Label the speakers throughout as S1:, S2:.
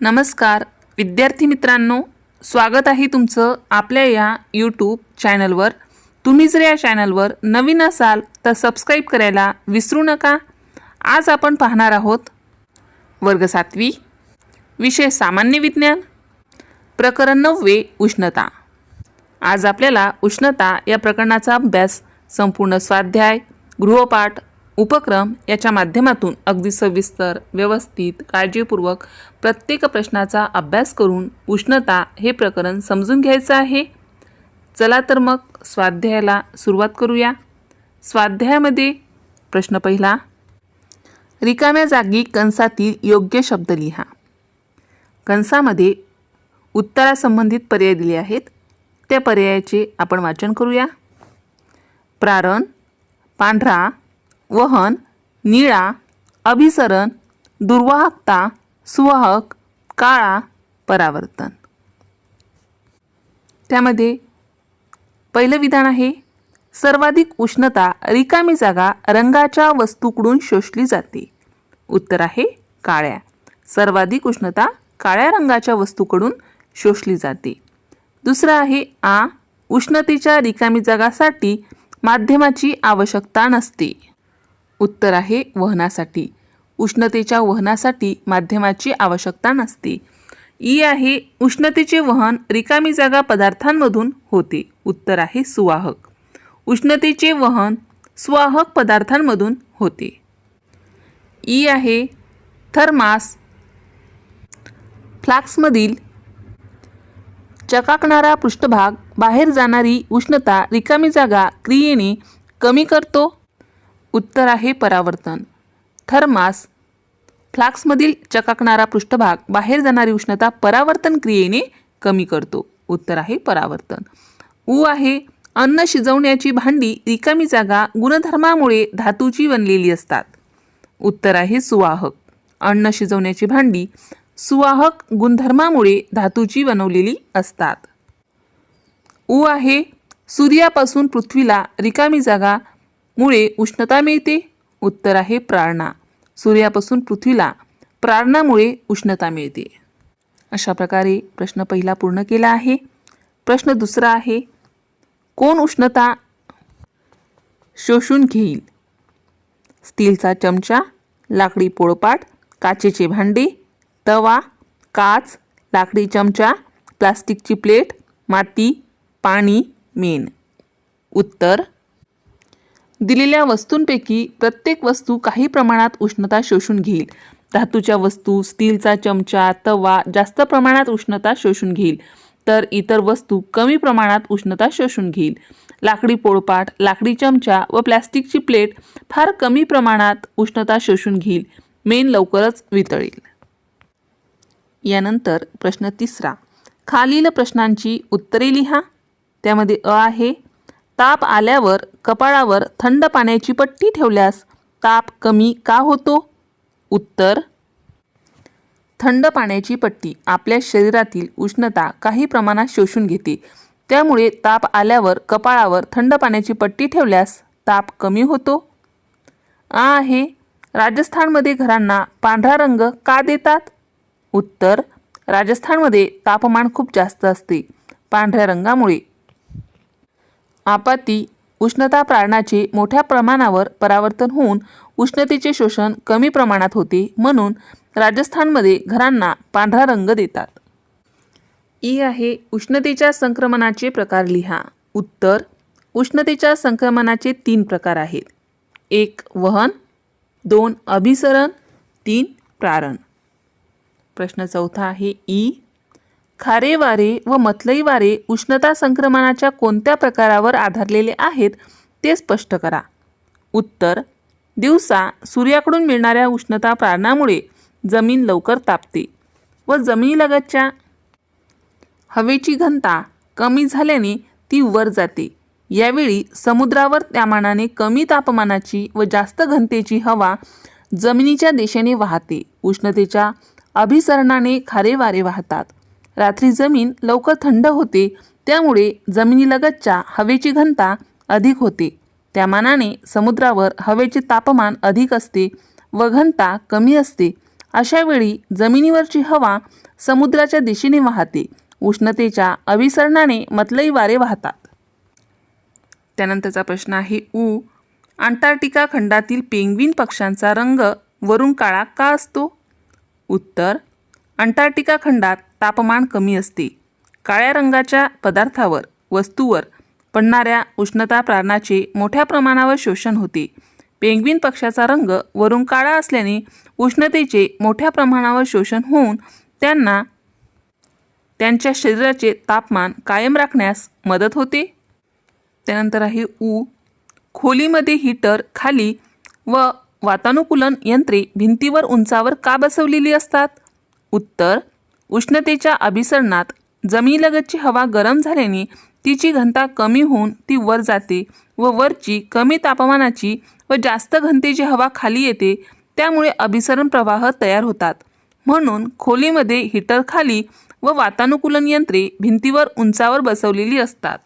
S1: नमस्कार. विद्यार्थी मित्रांनो स्वागत आहे तुमचं आपल्या या यूट्यूब चॅनलवर तुम्ही जर या चॅनलवर नवीन असाल तर सबस्क्राईब करायला विसरू नका. आज आपण पाहणार आहोत वर्ग सातवी विषय सामान्य विज्ञान प्रकरण नववे उष्णता. आज आपल्याला उष्णता या प्रकरणाचा अभ्यास संपूर्ण स्वाध्याय गृहपाठ उपक्रम याच्या माध्यमातून अगदी सविस्तर व्यवस्थित काळजीपूर्वक प्रत्येक प्रश्नाचा अभ्यास करून उष्णता हे प्रकरण समजून घ्यायचं आहे. चला तर मग स्वाध्यायाला सुरुवात करूया. स्वाध्यायामध्ये प्रश्न पहिला. रिकाम्या जागी कंसातील योग्य शब्द लिहा. कंसामध्ये उत्तरासंबंधित पर्याय दिले आहेत. त्या पर्यायाचे आपण वाचन करूया. प्रारण पांढरा वहन निळा अभिसरण दुर्वाहकता सुवाहक काळा परावर्तन. त्यामध्ये पहिलं विधान आहे सर्वाधिक उष्णता रिकामी जागा रंगाच्या वस्तूकडून शोषली जाते. उत्तर आहे काळ्या. सर्वाधिक उष्णता काळ्या रंगाच्या वस्तूकडून शोषली जाते. दुसरं आहे आ उष्णतेच्या रिकामी जागासाठी माध्यमाची आवश्यकता नसते. उत्तर आहे वहनासाठी. उष्णतेच्या वहनासाठी माध्यमाची आवश्यकता नसते. ई आहे उष्णतेचे वहन रिकामी जागा पदार्थांमधून होते. उत्तर आहे सुवाहक. उष्णतेचे वहन सुवाहक पदार्थांमधून होते. ई आहे थर्मास. फ्लाक्समधील चकाकणारा पृष्ठभाग बाहेर जाणारी उष्णता रिकामी जागा क्रियेने कमी करतो. उत्तर आहे परावर्तन. थर्मास फ्लाक्समधील चकाकणारा पृष्ठभाग बाहेर जाणारी उष्णता परावर्तन क्रियेने कमी करतो. उत्तर आहे परावर्तन. ऊ आहे अन्न शिजवण्याची भांडी रिकामी जागा गुणधर्मामुळे धातूची बनलेली असतात. उत्तर आहे सुवाहक. अन्न शिजवण्याची भांडी सुवाहक गुणधर्मामुळे धातूची बनवलेली असतात. ऊ आहे सूर्यापासून पृथ्वीला रिकामी जागा मुळे उष्णता मिळते उत्तर आहे प्रारणा. सूर्यापासून पृथ्वीला प्रारणामुळे उष्णता मिळते. अशा प्रकारे प्रश्न पहिला पूर्ण केला आहे. प्रश्न दुसरा आहे कोण उष्णता शोषून घेईल? स्टीलचा चमचा लाकडी पोळपाट काचेचे भांडे तवा काच लाकडी चमचा प्लास्टिकची प्लेट माती पाणी मेण. उत्तर दिलेल्या वस्तूंपैकी प्रत्येक वस्तू काही प्रमाणात उष्णता शोषून घेईल. धातूच्या वस्तू स्टीलचा चमचा तवा जास्त प्रमाणात उष्णता शोषून घेईल. तर इतर वस्तू कमी प्रमाणात उष्णता शोषून घेईल. लाकडी पोळपाट लाकडी चमचा व प्लॅस्टिकची प्लेट फार कमी प्रमाणात उष्णता शोषून घेईल. मेन लवकरच वितळेल. यानंतर प्रश्न तिसरा. खालील प्रश्नांची उत्तरे लिहा. त्यामध्ये अ आहे ताप आल्यावर कपाळावर थंड पाण्याची पट्टी ठेवल्यास ताप कमी का होतो? उत्तर थंड पाण्याची पट्टी आपल्या शरीरातील उष्णता काही प्रमाणात शोषून घेते. त्यामुळे ताप आल्यावर कपाळावर थंड पाण्याची पट्टी ठेवल्यास ताप कमी होतो. आ आहे राजस्थानमध्ये घरांना पांढरा रंग का देतात? उत्तर राजस्थानमध्ये तापमान खूप जास्त असते. पांढऱ्या रंगामुळे आपाती उष्णता प्रारणाचे मोठ्या प्रमाणावर परावर्तन होऊन उष्णतेचे शोषण कमी प्रमाणात होते म्हणून राजस्थानमध्ये घरांना पांढरा रंग देतात. ई आहे उष्णतेच्या संक्रमणाचे प्रकार लिहा. उत्तर उष्णतेच्या संक्रमणाचे तीन प्रकार आहेत. एक वहन. दोन अभिसरण. तीन प्रारण. प्रश्न चौथा आहे ई. खारे वारे व मतलई वारे उष्णता संक्रमणाच्या कोणत्या प्रकारावर आधारलेले आहेत ते स्पष्ट करा. उत्तर दिवसा सूर्याकडून मिळणाऱ्या उष्णता प्रारणामुळे जमीन लवकर तापते व जमिनीलगतच्या हवेची घनता कमी झाल्याने ती वर जाते. यावेळी समुद्रावर त्यामानाने कमी तापमानाची व जास्त घनतेची हवा जमिनीच्या दिशेने वाहते. उष्णतेच्या अभिसरणाने खारे वारे वाहतात. रात्री जमीन लवकर थंड होते त्यामुळे जमिनीलगतच्या हवेची घनता अधिक होते. त्या मानाने समुद्रावर हवेचे तापमान अधिक असते व घनता कमी असते. अशा वेळी जमिनीवरची हवा समुद्राच्या दिशेने वाहते. उष्णतेच्या अभिसरणाने मतलई वारे वाहतात. त्यानंतरचा प्रश्न आहे ऊ अंटार्क्टिका खंडातील पेंग्विन पक्ष्यांचा रंग वरून काळा का असतो? उत्तर अंटार्क्टिका खंडात तापमान कमी असते. काळ्या रंगाच्या पदार्थावर वस्तूवर पडणाऱ्या उष्णता प्रारणाचे मोठ्या प्रमाणावर शोषण होते. पेंग्विन पक्षाचा रंग वरून काळा असल्याने उष्णतेचे मोठ्या प्रमाणावर शोषण होऊन त्यांना त्यांच्या शरीराचे तापमान कायम राखण्यास मदत होते. त्यानंतर आहे ऊ. खोलीमध्ये हीटर खाली व वातानुकूलन यंत्रे भिंतीवर उंचावर का बसवलेली असतात? उत्तर उष्णतेच्या अभिसरणात जमिनीलगतची हवा गरम झाल्याने तिची घनता कमी होऊन ती वर जाते व वरची कमी तापमानाची व जास्त घनतेची हवा खाली येते त्यामुळे अभिसरण प्रवाह तयार होतात. म्हणून खोलीमध्ये हीटर खाली व वातानुकूलन यंत्रे भिंतीवर उंचावर बसवलेली असतात.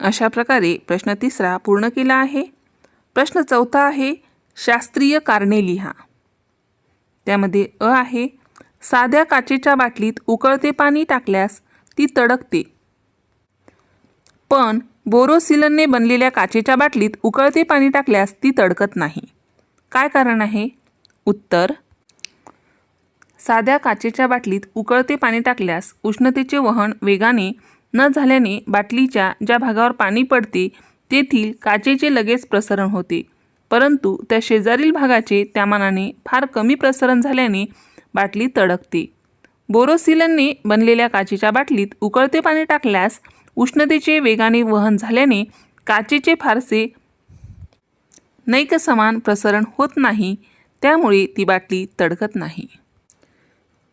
S1: अशा प्रकारे प्रश्न तिसरा पूर्ण केला आहे. प्रश्न चौथा आहे शास्त्रीय कारणे लिहा. त्यामध्ये अ आहे साध्या काचेच्या बाटलीत उकळते पाणी टाकल्यास ती तडकते. पण बोरोसिलनने बनलेल्या काचेच्या बाटलीत उकळते पाणी टाकल्यास ती तडकत नाही. काय कारण आहे? उत्तर. साध्या काचेच्या बाटलीत उकळते पाणी टाकल्यास उष्णतेचे वहन वेगाने न झाल्याने बाटलीच्या ज्या भागावर पाणी पडते तेथील काचेचे लगेच प्रसरण होते. परंतु त्या शेजारील भागाचे त्यामानाने फार कमी प्रसरण झाल्याने बाटली तडकते. बोरोसिलनने बनलेल्या काचेच्या बाटलीत उकळते पाणी टाकल्यास उष्णतेचे वेगाने वहन झाल्याने काचेचे फारसे नैक समान प्रसरण होत नाही त्यामुळे ती बाटली तडकत नाही.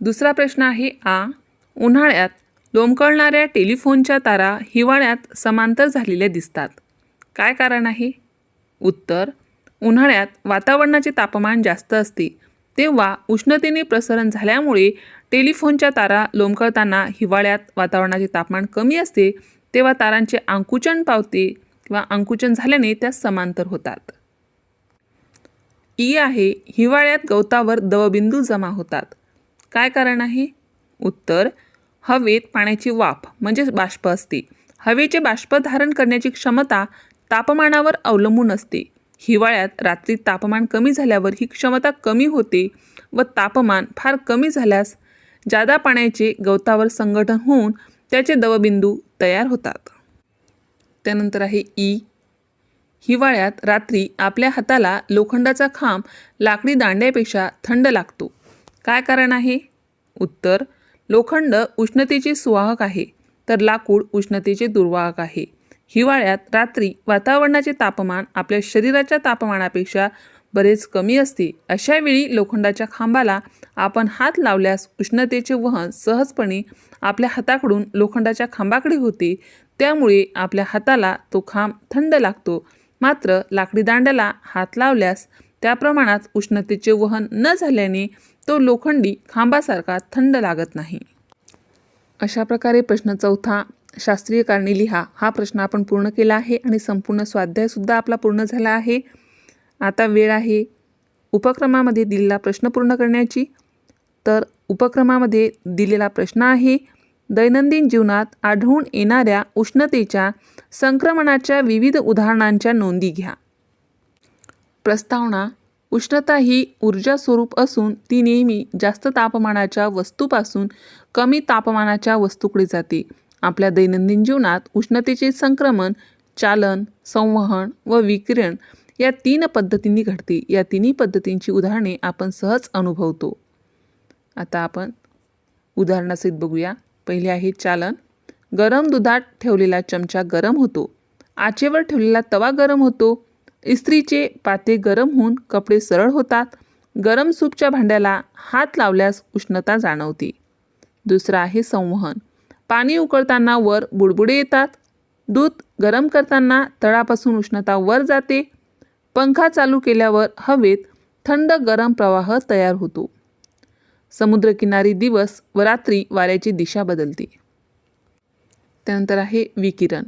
S1: दुसरा प्रश्न आहे आ. उन्हाळ्यात लोंबकळणाऱ्या टेलिफोनच्या तारा हिवाळ्यात समांतर झालेल्या दिसतात. काय कारण आहे? उत्तर. उन्हाळ्यात वातावरणाचे तापमान जास्त असते. तेव्हा उष्णतेने प्रसरण झाल्यामुळे टेलिफोनच्या तारा लोंबकळताना हिवाळ्यात वातावरणाचे तापमान कमी असते तेव्हा तारांचे आंकुचन पावते किंवा आंकुचन झाल्याने त्या समांतर होतात. ई आहे हिवाळ्यात गवतावर दवबिंदू जमा होतात. काय कारण आहे? उत्तर हवेत पाण्याची वाफ म्हणजेच बाष्प असते. हवेचे बाष्प धारण करण्याची क्षमता तापमानावर अवलंबून असते. हिवाळ्यात रात्री तापमान कमी झाल्यावर ही क्षमता कमी होते व तापमान फार कमी झाल्यास जादा पाण्याचे गवतावर संघटन होऊन त्याचे दवबिंदू तयार होतात. त्यानंतर आहे ई. हिवाळ्यात रात्री आपल्या हाताला लोखंडाचा खांब लाकडी दांड्यापेक्षा थंड लागतो. काय कारण आहे? उत्तर. लोखंड उष्णतेचे सुवाहक आहे तर लाकूड उष्णतेचे दुर्वाहक आहे. हिवाळ्यात रात्री वातावरणाचे तापमान आपल्या शरीराच्या तापमानापेक्षा बरेच कमी असते. अशा वेळी लोखंडाच्या खांबाला आपण हात लावल्यास उष्णतेचे वहन सहजपणे आपल्या हाताकडून लोखंडाच्या खांबाकडे होते. त्यामुळे आपल्या हाताला तो खांब थंड लागतो. मात्र लाकडी दांड्याला हात लावल्यास त्या प्रमाणात उष्णतेचे वहन न झाल्याने तो लोखंडी खांबासारखा थंड लागत नाही. अशा प्रकारे प्रश्न चौथा शास्त्रीय कारणे लिहा. हा प्रश्न आपण पूर्ण केला आहे आणि संपूर्ण स्वाध्यायसुद्धा आपला पूर्ण झाला आहे. आता वेळ आहे उपक्रमामध्ये दिलेला प्रश्न पूर्ण करण्याची. तर उपक्रमामध्ये दिलेला प्रश्न आहे दैनंदिन जीवनात आढळून येणाऱ्या उष्णतेच्या संक्रमणाच्या विविध उदाहरणांच्या नोंदी घ्या. प्रस्तावना उष्णता ही ऊर्जा स्वरूप असून ती नेहमी जास्त तापमानाच्या वस्तूपासून कमी तापमानाच्या वस्तूकडे जाते. आपल्या दैनंदिन जीवनात उष्णतेचे संक्रमण चालन संवहन व विकिरण या तीन पद्धतींनी घडते. या तिन्ही पद्धतींची उदाहरणे आपण सहज अनुभवतो. आता आपण उदाहरणासहित बघूया. पहिले आहे चालन. गरम दुधात ठेवलेला चमचा गरम होतो. आचेवर ठेवलेला तवा गरम होतो. इस्त्रीचे पाते गरम होऊन कपडे सरळ होतात. गरम सूपच्या भांड्याला हात लावल्यास उष्णता जाणवते. दुसरं आहे संवहन. पाणी उकळताना वर बुडबुडे येतात. दूध गरम करताना तळापासून उष्णता वर जाते. पंखा चालू केल्यावर हवेत थंड गरम प्रवाह तयार होतो. समुद्रकिनारी दिवस व रात्री वाऱ्याची दिशा बदलते. त्यानंतर आहे विकिरण.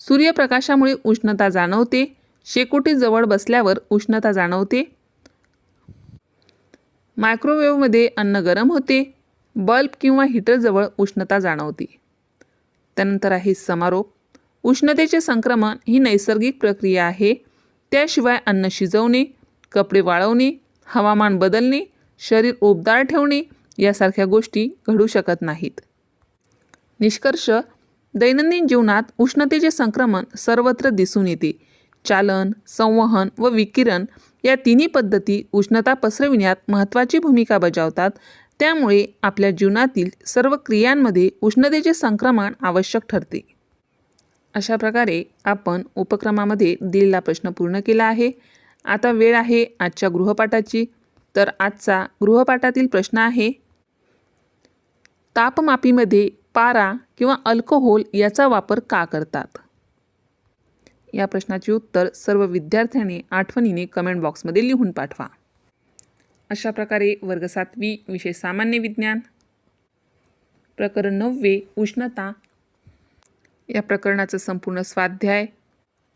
S1: सूर्यप्रकाशामुळे उष्णता जाणवते. शेकोटी जवळ बसल्यावर उष्णता जाणवते. मायक्रोवेव्हमध्ये अन्न गरम होते. बल्ब किंवा हीटरजवळ उष्णता जाणवते. त्यानंतर आहे समारोप. उष्णतेचे संक्रमण ही नैसर्गिक प्रक्रिया आहे. त्याशिवाय अन्न शिजवणे कपडे वाळवणे हवामान बदलणे शरीर उबदार ठेवणे यासारख्या गोष्टी घडू शकत नाहीत. निष्कर्ष दैनंदिन जीवनात उष्णतेचे संक्रमण सर्वत्र दिसून येते. चालन संवहन व विकिरण या तिन्ही पद्धती उष्णता पसरविण्यात महत्त्वाची भूमिका बजावतात. त्यामुळे आपल्या जीवनातील सर्व क्रियांमध्ये उष्णतेचे संक्रमण आवश्यक ठरते. अशा प्रकारे आपण उपक्रमामध्ये दिलेला प्रश्न पूर्ण केला आहे. आता वेळ आहे आजच्या गृहपाठाची. तर आजचा गृहपाठातील प्रश्न आहे तापमापीमध्ये पारा किंवा अल्कोहोल याचा वापर का करतात? या प्रश्नाचे उत्तर सर्व विद्यार्थ्यांनी आठवणीने कमेंट बॉक्समध्ये लिहून पाठवा. अशा प्रकारे वर्ग सातवी विषय सामान्य विज्ञान. प्रकरण नववे उष्णता. या प्रकरणाचं संपूर्ण स्वाध्याय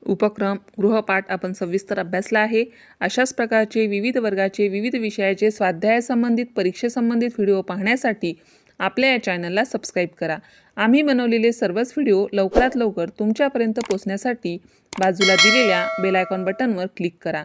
S1: उपक्रम गृहपाठ आपण सविस्तर अभ्यासला आहे. अशाच प्रकारचे विविध वर्गाचे विविध विषयाचे स्वाध्यायासंबंधित परीक्षेसंबंधित व्हिडिओ पाहण्यासाठी आपल्या या चॅनलला सबस्क्राईब करा. आम्ही बनवलेले सर्वच व्हिडिओ लवकरात लवकर तुमच्यापर्यंत पोचण्यासाठी बाजूला दिलेल्या बेलायकॉन बटनवर क्लिक करा.